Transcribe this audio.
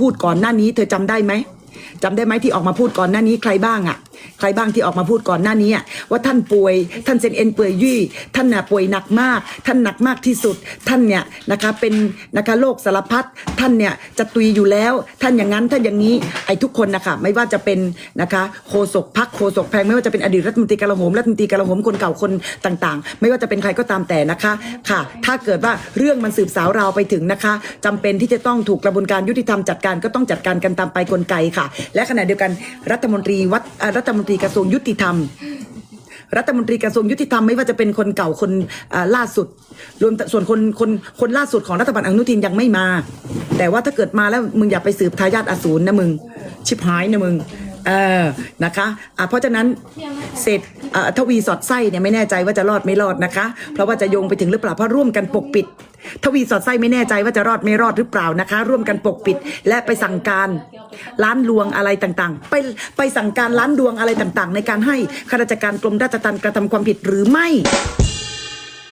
พูดก่อนหน้านี้เธอจำได้ไหมจำได้ไหมที่ออกมาพูดก่อนหน้านี้ใครบ้างอะ ใครบ้างที่ออกมาพูดก่อนหน้านี้ว่าท่านป่วย ท่านเซนเอ็นเปื่อยยุ่ท่านน่ะป่วยหนักมาก ท่านหนักมากที่สุด ท่านเนี่ยนะคะเป็นนะคะโรคสารพัดท่านเนี่ยจะตุยอยู่แล้ว ท่านอย่างนั้นท่านอย่างนี้ไอ้ทุกคนนะคะไม่ว่าจะเป็นนะคะโฆษกพักโฆษกแพงไม่ว่าจะเป็นอดีตรัฐมนตรีกลาโหมรัฐมนตรีกลาโหมคนเก่าคนต่าง ๆ ไม่ว่าจะเป็นใครก็ตามแต่นะคะค่ะ ถ้าเกิดว่าเรื่องมันสืบสาวราวไปถึงนะคะจำเป็นที่จะต้องถูกกระบวนการยุติธรรมจัดการก็ต้องจัดการกันตามไปกลไกค่ะ และขณะเดียวกันรัฐมนตรีวัดรัฐมนตรีกระทรวงยุติธรรม รัฐมนตรีกระทรวงยุติธรรมไม่ว่าจะเป็นคนเก่าคนล่าสุด รวมส่วนคนคนคนล่าสุดของรัฐบาลอนุทินยังไม่มา แต่ว่าถ้าเกิดมาแล้วมึงอย่าไปสืบทายาทอสูรนะมึง ชิบหายนะมึง เออนะคะอะเพราะฉะนั้นเศษอ่าทวีสอดไส้เนี่ยไม่แน่ใจว่าจะรอดไม่รอดนะคะ เพราะว่าจะโยงไปถึงหรือเปล่าเพราะร่วมกันปกปิด ทวีสอดไส้ไม่แน่ใจว่าจะรอดไม่รอดหรือเปล่านะคะ ร่วมกันปกปิด และไปสั่งการล้านลวงอะไรต่างๆ ไปไปสั่งการล้านดวงอะไรต่างๆ ในการให้ข้าราชการกรมราชทัณฑ์กระทำความผิดหรือไม่